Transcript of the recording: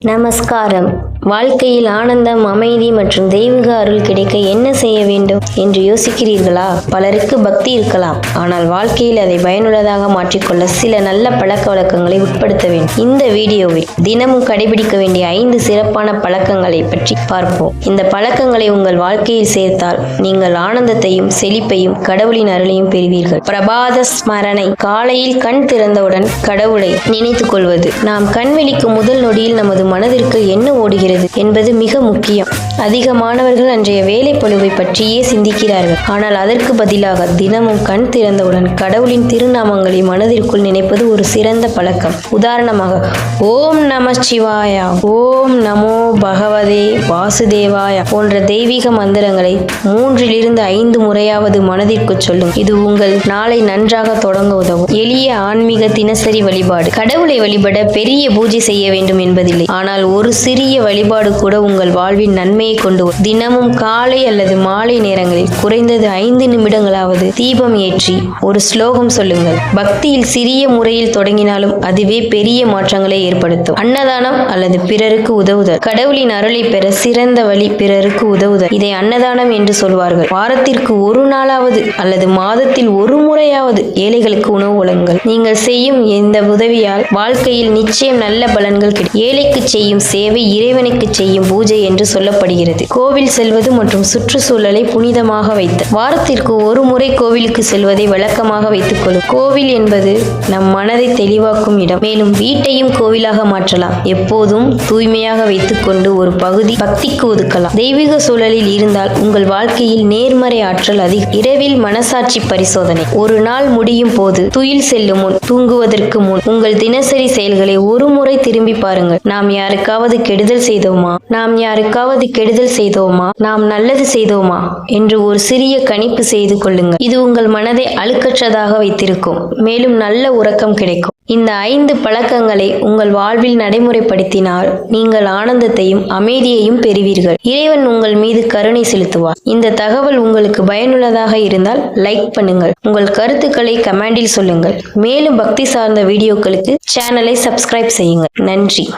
నమస్కారం வாழ்க்கையில் ஆனந்தம் அமைதி மற்றும் தெய்வீக அருள் கிடைக்க என்ன செய்ய வேண்டும் என்று யோசிக்கிறீர்களா? பலருக்கு பக்தி இருக்கலாம். ஆனால் வாழ்க்கையில் அதை பயனுள்ளதாக மாற்றிக்கொள்ள சில நல்ல பழக்க வழக்கங்களை உட்படுத்த வேண்டும். இந்த வீடியோவில் தினமும் கடைபிடிக்க வேண்டிய ஐந்து சிறப்பான பழக்கங்களை பற்றி பார்ப்போம். இந்த பழக்கங்களை உங்கள் வாழ்க்கையில் சேர்த்தால் நீங்கள் ஆனந்தத்தையும் செழிப்பையும் கடவுளின் அருளையும் பெறுவீர்கள். பிரபாத ஸ்மரணை காலையில் கண் திறந்தவுடன் கடவுளை நினைத்துக் கொள்வது நாம் கண் விழிக்கும் முதல் நொடியில் நமது மனதிற்கு என்ன ஓடுகிறது? என்பது மிக முக்கியம். அதிக மாணவர்கள் அன்றைய வேலை பற்றியே சிந்திக்கிறார்கள். ஆனால் அதற்கு பதிலாக தினமும் கண் திறந்தவுடன் கடவுளின் திருநாமங்களை மனதிற்குள் நினைப்பது ஒரு சிறந்த பழக்கம். உதாரணமாக ஓம் நம சிவாயா ஓம் நமோ பகவதே வாசுதேவாயா போன்ற தெய்வீக மந்திரங்களை மூன்றிலிருந்து ஐந்து முறையாவது மனதிற்கு சொல்லும். இது உங்கள் நாளை நன்றாக தொடங்க உதவும். எளிய ஆன்மீக தினசரி வழிபாடு. கடவுளை வழிபட பெரிய பூஜை செய்ய வேண்டும் என்பதில்லை. ஆனால் ஒரு சிறிய வழிபாடு கூட உங்கள் வாழ்வின் நன்மை நன்மையை கொண்டு வரும். தினமும் காலை அல்லது மாலை நேரங்களில் குறைந்தது ஐந்து நிமிடங்களாவது தீபம் ஏற்றி ஒரு ஸ்லோகம் சொல்லுங்கள். பக்தியில் சிறிய முறையில் தொடங்கினாலும் அதுவே பெரிய மாற்றங்களை ஏற்படுத்தும். அன்னதானம் அல்லது பிறருக்கு உதவுதல். கடவுளின் அருளை பெற சிறந்த வழி பிறருக்கு உதவுதல். இதை அன்னதானம் என்று சொல்வார்கள். வாரத்திற்கு ஒரு நாளாவது அல்லது மாதத்தில் ஒரு முறையாவது ஏழைகளுக்கு உணவு வழங்குங்கள் நீங்கள் செய்யும் இந்த உதவியால் வாழ்க்கையில் நிச்சயம் நல்ல பலன்கள் கிடைக்கும். ஏழைக்கு செய்யும் சேவை இறைவனுக்கு செய்யும் பூஜை என்று சொல்லப்படுகிறது. கோவில் செல்வது மற்றும் சுற்றுச்சூழலை புனிதமாக வைத்த வாரத்திற்கு ஒரு முறை கோவிலுக்கு செல்வதை வழக்கமாக வைத்துக் கொள்ளும். கோவில் என்பது நம் மனதை தெளிவாக்கும் இடம். மேலும் வீட்டையும் கோவிலாக மாற்றலாம். எப்போதும் தூய்மையாக வைத்துக்கொண்டு ஒரு பகுதி பக்திக்கு ஒதுக்கலாம். தெய்வீக சூழலில் இருந்தால் உங்கள் வாழ்க்கையில் நேர்மறை ஆற்றல் அதிக இரவில் மனசாட்சி பரிசோதனை. ஒரு நாள் முடியும் போது துயில் செல்லும் முன் தூங்குவதற்கு முன் உங்கள் தினசரி செயல்களை ஒரு முறை திரும்பி பாருங்கள். நாம் யாருக்காவது கெடுதல் செய்தோமா? நாம் யாருக்காவது கெடுதல் செய்தோமா? நாம் நல்லது செய்தோமா? என்று ஒரு சிறிய கணிப்பு செய்து கொள்ளுங்கள். இது உங்கள் மனதை அழுக்கற்றதாக வைத்திருக்கும். மேலும் நல்ல உறக்கம் கிடைக்கும். இந்த ஐந்து பழக்கங்களை உங்கள் வாழ்வில் நடைமுறைப்படுத்தினால் நீங்கள் ஆனந்தத்தையும் அமைதியையும் பெறுவீர்கள். இறைவன் உங்கள் மீது கருணை செலுத்துவார். இந்த தகவல் உங்களுக்கு பயனுள்ளதாக இருந்தால் லைக் பண்ணுங்கள். உங்கள் கருத்துக்களை கமெண்டில் சொல்லுங்கள். மேலும் பக்தி சார்ந்த வீடியோக்களுக்கு சேனலை சப்ஸ்கிரைப் செய்யுங்கள். நன்றி.